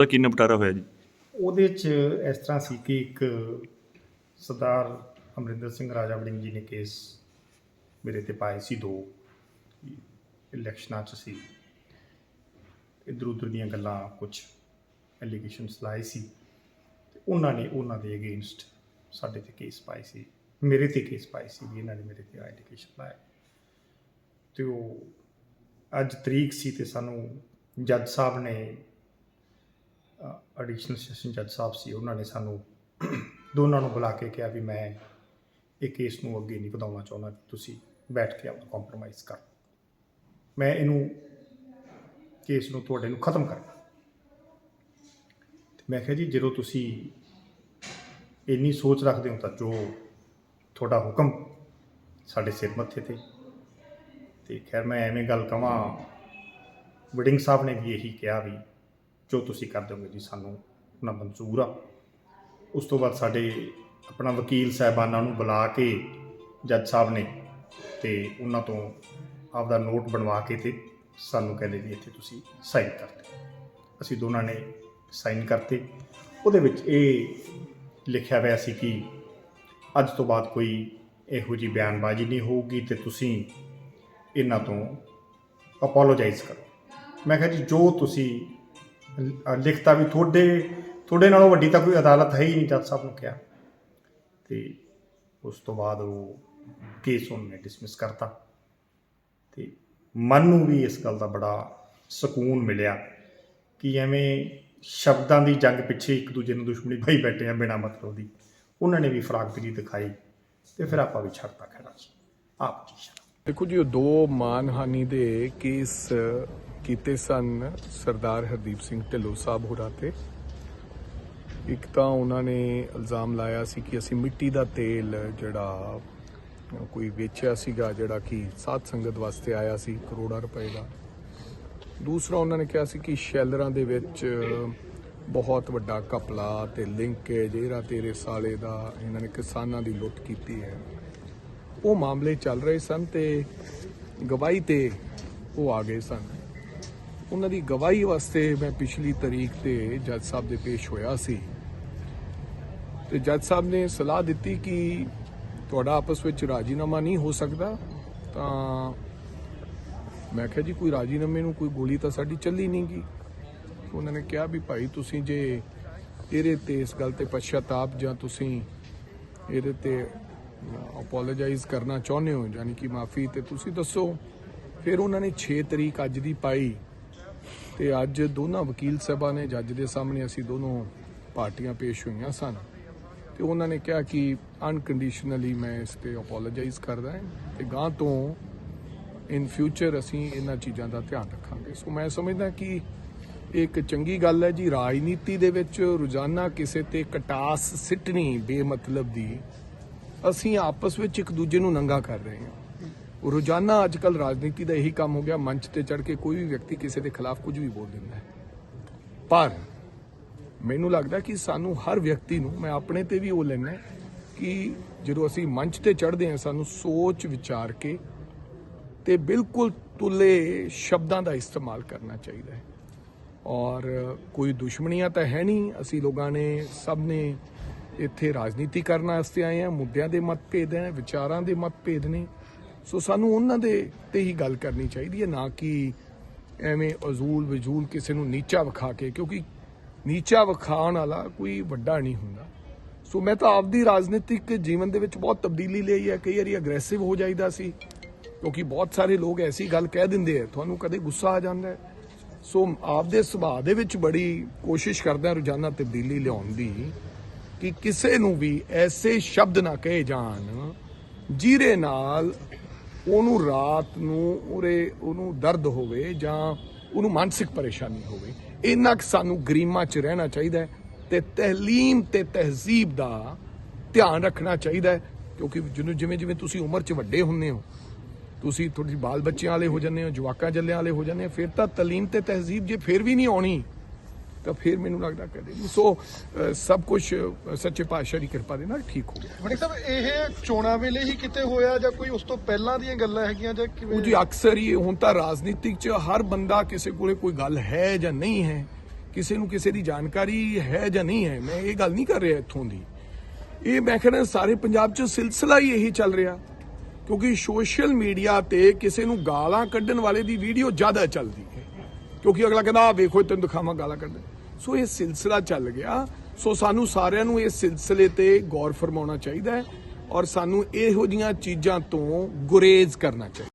ਦਾ ਕੀ ਨਿਪਟਾਰਾ ਹੋਇਆ ਜੀ? ਉਹਦੇ 'ਚ ਇਸ ਤਰ੍ਹਾਂ ਸੀ ਕਿ ਇੱਕ ਸਰਦਾਰ ਅਮਰਿੰਦਰ ਸਿੰਘ ਰਾਜਾ ਵੜਿੰਗ ਜੀ ਨੇ ਕੇਸ ਮੇਰੇ ਤੇ ਪਾਏ ਸੀ, ਦੋ ਇਲੈਕਸ਼ਨਾਂ 'ਚ ਸੀ। ਇੱਧਰ ਉੱਧਰ ਦੀਆਂ ਗੱਲਾਂ ਕੁਝ ਐਲੀਗੇਸ਼ਨਸ ਲਾਏ ਸੀ ਤੇ ਉਹਨਾਂ ਨੇ ਉਹਨਾਂ ਦੇ ਅਗੇਂਸਟ ਸਾਡੇ ਤੇ ਕੇਸ ਪਾਏ ਸੀ, ਮੇਰੇ ਤੇ ਕੇਸ ਪਾਏ ਸੀ ਵੀ ਇਹਨਾਂ ਨੇ ਮੇਰੇ ਤੇ ਐਲੀਗੇਸ਼ਨ ਲਾਏ ਤੇ ਉਹ ਅੱਜ ਤਰੀਕ ਸੀ ਤੇ ਸਾਨੂੰ ਜੱਜ ਸਾਹਿਬ ਨੇ ਐਡੀਸ਼ਨਲ ਸੈਸ਼ਨ ਜੱਜ ਸਾਹਿਬ ਸੀ, ਉਹਨਾਂ ਨੇ ਸਾਨੂੰ ਦੋਨਾਂ ਨੂੰ ਬੁਲਾ ਕੇ ਕਿਹਾ ਵੀ ਮੈਂ ਇਹ ਕੇਸ ਨੂੰ ਅੱਗੇ ਨਹੀਂ ਵਧਾਉਣਾ ਚਾਹੁੰਦਾ ਤੁਸੀਂ ਬੈਠ ਕੇ ਆਪਣਾ ਕੰਪਰੋਮਾਈਜ਼ ਕਰ। ਮੈਂ ਇਹਨੂੰ ਕੇਸ ਨੂੰ ਤੁਹਾਡੇ ਨੂੰ ਖਤਮ ਕਰਨਾ। ਤੇ ਮੈਂ ਕਿਹਾ ਜੀ, ਜਦੋਂ ਤੁਸੀਂ ਇੰਨੀ ਸੋਚ ਰੱਖਦੇ ਹੋ ਤਾਂ ਜੋ ਤੁਹਾਡਾ ਹੁਕਮ ਸਾਡੇ ਸਿਰ ਮੱਥੇ ਤੇ। ਤੇ ਖੈਰ ਮੈਂ ਐਵੇਂ ਗੱਲ ਕਹਾਂ ਵਡਿੰਗ ਸਾਹਿਬ ਨੇ ਵੀ ਇਹੀ ਕਿਹਾ ਵੀ ਜੋ ਤੁਸੀਂ ਕਰ ਦਿਓਗੇ ਜੀ, ਸਾਨੂੰ ਉਹਨਾਂ ਮਨਜ਼ੂਰ ਆ। ਉਸ ਤੋਂ ਬਾਅਦ ਸਾਡੇ ਆਪਣਾ ਵਕੀਲ ਸਾਹਿਬਾਨਾਂ ਨੂੰ ਬੁਲਾ ਕੇ ਜੱਜ ਸਾਹਿਬ ਨੇ ਤੇ ਉਹਨਾਂ ਤੋਂ ਆਪਦਾ ਨੋਟ ਬਣਵਾ ਕੇ ਤੇ ਸਾਨੂੰ ਕਹਿੰਦੇ ਵੀ ਇੱਥੇ ਤੁਸੀਂ ਸਾਈਨ ਕਰ ਦਿਓ। ਅਸੀਂ ਦੋਨਾਂ ਨੇ ਸਾਈਨ ਕਰਤੇ। ਉਹਦੇ ਵਿੱਚ ਇਹ ਲਿਖਿਆ ਹੋਇਆ ਸੀ ਕਿ ਅੱਜ ਤੋਂ ਬਾਅਦ ਕੋਈ ਇਹੋ ਜੀ ਬਿਆਨਬਾਜ਼ੀ ਨਹੀਂ ਹੋਊਗੀ ਤੇ ਤੁਸੀਂ ਇਹਨਾਂ ਤੋਂ ਅਪੋਲੋਜਾਈਜ਼ ਕਰੋ। ਮੈਂ ਕਿਹਾ ਜੀ, ਜੋ ਤੁਸੀਂ ਲਿਖਤਾ ਵੀ ਤੁਹਾਡੇ ਤੁਹਾਡੇ ਨਾਲੋਂ ਵੱਡੀ ਤਾਂ ਕੋਈ ਅਦਾਲਤ ਹੈ ਹੀ ਨਹੀਂ ਜੱਜ ਸਾਹਿਬ ਨੂੰ ਕਿਹਾ। ਤੇ ਉਸ ਤੋਂ ਬਾਅਦ ਉਹ ਕੇਸ ਉਹਨੇ ਡਿਸਮਿਸ ਕਰਤਾ। ਤੇ ਮਨ ਨੂੰ ਵੀ ਇਸ ਗੱਲ ਦਾ ਬੜਾ ਸਕੂਨ ਮਿਲਿਆ ਕਿ ਐਵੇਂ ਸ਼ਬਦਾਂ ਦੀ ਜੰਗ ਪਿੱਛੇ ਇੱਕ ਦੂਜੇ ਨੂੰ ਦੁਸ਼ਮਣੀ ਪਾਈ ਬੈਠੇ ਆ ਬਿਨਾਂ ਮਤਲਬ ਦੀ। ਉਹਨਾਂ ਨੇ ਵੀ ਫਰਾਗਦਰੀ ਦਿਖਾਈ ਤੇ ਫਿਰ ਆਪਾਂ ਵੀ ਛੱਡਤਾ ਖੜਾ ਸੀ। ਆਪ ਜੀ ਦੇਖੋ ਜੀ, ਉਹ ਦੋ ਮਾਨਹਾਨੀ ਦੇ ਕੇਸ ਕੀਤੇ ਸਨ ਸਰਦਾਰ ਹਰਦੀਪ ਸਿੰਘ ਢਿੱਲੋਂ ਸਾਹਿਬ ਹੋਰਾਂ ਤੇ। ਇੱਕ ਤਾਂ ਉਹਨਾਂ ਨੇ ਇਲਜ਼ਾਮ ਲਾਇਆ ਸੀ ਕਿ ਅਸੀਂ ਮਿੱਟੀ ਦਾ ਤੇਲ ਜਿਹੜਾ ਕੋਈ ਵੇਚਿਆ ਸੀਗਾ, ਜਿਹੜਾ ਕਿ ਸਾਧ ਸੰਗਤ ਵਾਸਤੇ ਆਇਆ ਸੀ ਕਰੋੜਾਂ ਰੁਪਏ ਦਾ। ਦੂਸਰਾ ਉਹਨਾਂ ਨੇ ਕਿਹਾ ਸੀ ਕਿ ਸ਼ੈਲਰਾਂ ਦੇ ਵਿੱਚ ਬਹੁਤ ਵੱਡਾ ਕਪਲਾ ਤੇ ਲਿੰਕੇਜ ਇਹਰਾ ਤੇਰੇ ਸਾਲੇ ਦਾ ਇਹਨਾਂ ਨੇ ਕਿਸਾਨਾਂ ਦੀ ਲੁੱਟ ਕੀਤੀ ਹੈ। ਉਹ ਮਾਮਲੇ ਚੱਲ ਰਹੇ ਸਨ ਤੇ ਗਵਾਹੀ ਤੇ ਉਹ ਆ ਗਏ ਸਨ। ਉਹਨਾਂ ਦੀ ਗਵਾਹੀ ਵਾਸਤੇ ਮੈਂ ਪਿਛਲੀ ਤਰੀਕ ਤੇ ਜੱਜ ਸਾਹਿਬ ਦੇ ਪੇਸ਼ ਹੋਇਆ ਸੀ। ਤੇ ਜੱਜ ਸਾਹਿਬ ਨੇ ਸਲਾਹ ਦਿੱਤੀ ਕਿ ਤੁਹਾਡਾ ਆਪਸ ਵਿੱਚ ਰਾਜੀਨਾਮਾ ਨਹੀਂ ਹੋ ਸਕਦਾ, ਤਾਂ ਮੈਂ ਕਿਹਾ ਜੀ, ਕੋਈ ਰਾਜੀਨਾਮੇ ਨੂੰ ਕੋਈ ਗੋਲੀ ਤਾਂ ਸਾਡੀ ਚੱਲੀ ਨਹੀਂ ਗੀ ਉਹਨਾਂ ਨੇ ਕਿਹਾ ਵੀ ਭਾਈ ਤੁਸੀਂ ਜੇ ਇਹਦੇ ਤੇ ਇਸ ਗੱਲ ਤੇ ਪਛਤਾਪ ਜਾਂ ਤੁਸੀਂ ਇਹਦੇ ਤੇ ਅਪੋਲੋਜਾਈਜ਼ ਕਰਨਾ ਚਾਹੁੰਦੇ ਹੋ, ਯਾਨੀ ਕਿ ਮਾਫੀ ਤੇ ਤੁਸੀਂ ਦੱਸੋ। ਫਿਰ ਉਹਨਾਂ ਨੇ 6 ਤਰੀਕ ਅੱਜ ਦੀ ਪਾਈ। ਤੇ ਅੱਜ ਦੋਨਾਂ ਵਕੀਲ ਸਾਹਿਬਾਂ ਨੇ ਜੱਜ ਦੇ ਸਾਹਮਣੇ ਅਸੀਂ ਦੋਨੋਂ ਪਾਰਟੀਆਂ ਪੇਸ਼ ਹੋਈਆਂ ਸਨ। ਤੇ ਉਹਨਾਂ ਨੇ ਕਿਹਾ ਕਿ ਅਨਕੰਡੀਸ਼ਨਲੀ ਮੈਂ ਇਸ ਤੇ ਅਪੋਲੋਜਾਈਜ਼ ਕਰਦਾ ਹਾਂ ਤੇ ਗਾਂ ਤੋਂ ਇਨ ਫਿਊਚਰ ਅਸੀਂ ਇਹਨਾਂ ਚੀਜ਼ਾਂ ਦਾ ਧਿਆਨ ਰੱਖਾਂਗੇ। ਸੋ ਮੈਂ ਸਮਝਦਾ ਕਿ ਇਹ ਇੱਕ ਚੰਗੀ ਗੱਲ ਹੈ ਜੀ, ਰਾਜਨੀਤੀ ਦੇ ਵਿੱਚ ਰੋਜ਼ਾਨਾ ਕਿਸੇ ਤੇ ਕਟਾਸ ਸਿੱਟਣੀ ਬੇਮਤਲਬ ਦੀ ਅਸੀਂ ਆਪਸ ਵਿੱਚ ਇੱਕ ਦੂਜੇ ਨੂੰ ਨੰਗਾ ਕਰ ਰਹੇ ਹਾਂ। ਰੋਜ਼ਾਨਾ ਅੱਜਕੱਲ ਰਾਜਨੀਤੀ ਦਾ ਇਹੀ ਕੰਮ ਹੋ ਗਿਆ, ਮੰਚ ਤੇ ਚੜ ਕੇ ਕੋਈ ਵੀ ਵਿਅਕਤੀ ਕਿਸੇ ਦੇ ਖਿਲਾਫ ਕੁਝ ਵੀ ਬੋਲ ਦਿੰਦਾ ਹੈ। ਪਰ ਮੈਨੂੰ ਲੱਗਦਾ ਕਿ ਸਾਨੂੰ ਹਰ ਵਿਅਕਤੀ ਨੂੰ, ਮੈਂ ਆਪਣੇ ਤੇ ਵੀ ਉਹ ਲੈਣਾ ਕਿ ਜਦੋਂ ਅਸੀਂ ਮੰਚ ਤੇ ਚੜ੍ਹਦੇ ਹਾਂ, ਸਾਨੂੰ ਸੋਚ ਵਿਚਾਰ ਕੇ ਤੇ ਬਿਲਕੁਲ ਤੁਲੇ ਸ਼ਬਦਾਂ ਦਾ ਇਸਤੇਮਾਲ ਕਰਨਾ ਚਾਹੀਦਾ ਹੈ। ਔਰ ਕੋਈ ਦੁਸ਼ਮਣੀਆਂ ਤਾਂ ਹੈ ਨਹੀਂ, ਅਸੀਂ ਲੋਕਾਂ ਨੇ ਸਭ ਨੇ ਇੱਥੇ ਰਾਜਨੀਤੀ ਕਰਨ ਵਾਸਤੇ ਆਏ ਆ ਮੁੱਦਿਆਂ ਦੇ ਮਤਭੇਦ ਹੈ, ਵਿਚਾਰਾਂ ਦੇ ਮਤਭੇਦ ਨੇ। ਸੋ ਸਾਨੂੰ ਉਹਨਾਂ ਦੇ ਤੇ ਹੀ ਗੱਲ ਕਰਨੀ ਚਾਹੀਦੀ ਹੈ, ਨਾ ਕਿ ਐਵੇਂ ਅਜ਼ੂਲ ਵਜੂਲ ਕਿਸੇ ਨੂੰ ਨੀਚਾ ਵਿਖਾ ਕੇ, ਕਿਉਂਕਿ ਨੀਚਾ ਵਿਖਾਉਣ ਵਾਲਾ ਕੋਈ ਵੱਡਾ ਨਹੀਂ ਹੁੰਦਾ। ਸੋ ਮੈਂ ਤਾਂ ਆਪਦੀ ਰਾਜਨੀਤਿਕ ਜੀਵਨ ਦੇ ਵਿੱਚ ਬਹੁਤ ਤਬਦੀਲੀ ਲਈ ਹੈ, ਕਈ ਵਾਰੀ ਅਗਰੈਸਿਵ ਹੋ ਜਾਈਦਾ ਸੀ, ਕਿਉਂਕਿ ਬਹੁਤ ਸਾਰੇ ਲੋਕ ਐਸੀ ਗੱਲ ਕਹਿ ਦਿੰਦੇ ਆ, ਤੁਹਾਨੂੰ ਕਦੇ ਗੁੱਸਾ ਆ ਜਾਂਦਾ ਹੈ। ਸੋ ਆਪਦੇ ਸੁਭਾਅ ਦੇ ਵਿੱਚ ਬੜੀ ਕੋਸ਼ਿਸ਼ ਕਰਦਾ ਰੋਜ਼ਾਨਾ ਤਬਦੀਲੀ ਲਿਆਉਣ ਦੀ, ਕਿ ਕਿਸੇ ਨੂੰ ਵੀ ਐਸੇ ਸ਼ਬਦ ਨਾ ਕਹੇ ਜਾਣ, ਜਿਹਦੇ ਨਾਲ ਉਹਨੂੰ ਰਾਤ ਨੂੰ ਉਰੇ ਉਹਨੂੰ ਦਰਦ ਹੋਵੇ ਜਾਂ ਉਹਨੂੰ ਮਾਨਸਿਕ ਪਰੇਸ਼ਾਨੀ ਹੋਵੇ, ਇੰਨਾ ਕੁ ਸਾਨੂੰ ਗਰੀਮਾ 'ਚ ਰਹਿਣਾ ਚਾਹੀਦਾ ਹੈ ਤੇ ਤਹਲੀਮ ਤੇ ਤਹਿਜ਼ੀਬ ਦਾ ਧਿਆਨ ਰੱਖਣਾ ਚਾਹੀਦਾ ਕਿਉਂਕਿ ਜਿਹਨੂੰ ਜਿਵੇਂ ਜਿਵੇਂ ਤੁਸੀਂ ਉਮਰ 'ਚ ਵੱਡੇ ਹੁੰਦੇ ਹੋ, ਤੁਸੀਂ ਥੋੜੀ ਬਾਲ ਬੱਚਿਆਂ ਵਾਲੇ ਹੋ ਜਾਂਦੇ ਹੋ, ਜਵਾਕਾਂ ਜੱਲਿਆਂ ਵਾਲੇ ਹੋ ਜਾਂਦੇ ਹੋ, ਫਿਰ ਤਾਂ ਤਲੀਮ ਤੇ ਤਹਿਜ਼ੀਬ ਜੇ ਫਿਰ ਵੀ ਨਹੀਂ ਆਉਣੀ। ਤਾਂ ਫਿਰ ਮੈਨੂੰ ਲੱਗਦਾ ਕਦੇ ਨਹੀਂ। ਸੋ ਸਭ ਕੁਝ ਸੱਚੇ ਪਾਤਸ਼ਾਹ ਦੀ ਕਿਰਪਾ ਦੇ ਨਾਲ ਠੀਕ ਹੋ ਗਿਆ। ਵੜਿੰਗ ਸਾਹਿਬ ਇਹ ਚੋਣਾਂ ਵੇਲੇ ਹੀ ਕਿਤੇ ਹੋਇਆ ਜਾਂ ਕੋਈ ਉਸ ਤੋਂ ਪਹਿਲਾਂ ਦੀਆਂ ਗੱਲਾਂ ਹੈਗੀਆਂ ਜਾਂ ਉਹ ਕਿਵੇਂ ਜੀ ਅਕਸਰ ਹੀ ਹੁਣ ਤਾਂ ਰਾਜਨੀਤਿਕ 'ਚ ਹਰ ਬੰਦਾ ਕਿਸੇ ਕੋਲੇ ਕੋਈ ਗੱਲ ਹੈ ਜਾਂ ਨਹੀਂ ਹੈ ਕਿਸੇ ਨੂੰ ਕਿਸੇ ਦੀ ਜਾਣਕਾਰੀ ਹੈ ਜਾਂ ਨਹੀਂ ਹੈ। ਮੈਂ ਇਹ ਗੱਲ ਨਹੀਂ ਕਰ ਰਿਹਾ ਇੱਥੋਂ ਦੀ। ਇਹ ਮੈਂ ਕਹਿੰਦਾ ਸਾਰੇ ਪੰਜਾਬ 'ਚ ਸਿਲਸਿਲਾ ਹੀ ਇਹੀ ਚੱਲ ਰਿਹਾ ਕਿਉਂਕਿ ਸੋਸ਼ਲ ਮੀਡੀਆ ਤੇ ਕਿਸੇ ਨੂੰ ਗਾਲਾਂ ਕੱਢਣ ਵਾਲੇ ਦੀ ਵੀਡੀਓ ਜ਼ਿਆਦਾ ਚੱਲਦੀ ਹੈ। ਕਿਉਂਕਿ ਅਗਲਾ ਕਹਿੰਦਾ ਆ ਵੇਖੋ ਤੈਨੂੰ ਦਿਖਾਵਾਂ, ਗਾਲਾਂ ਕੱਢਣ। ਸੋ ਇਹ ਸਿਲਸਿਲਾ ਚੱਲ ਗਿਆ। ਸੋ ਸਾਨੂੰ ਸਾਰਿਆਂ ਨੂੰ ਇਸ ਸਿਲਸਿਲੇ ਤੇ ਗੌਰ ਫਰਮਾਉਣਾ ਚਾਹੀਦਾ ਹੈ ਔਰ ਸਾਨੂੰ ਇਹੋ ਜੀਆਂ ਚੀਜ਼ਾਂ ਤੋਂ ਗੁਰੇਜ਼ ਕਰਨਾ ਚਾਹੀਦਾ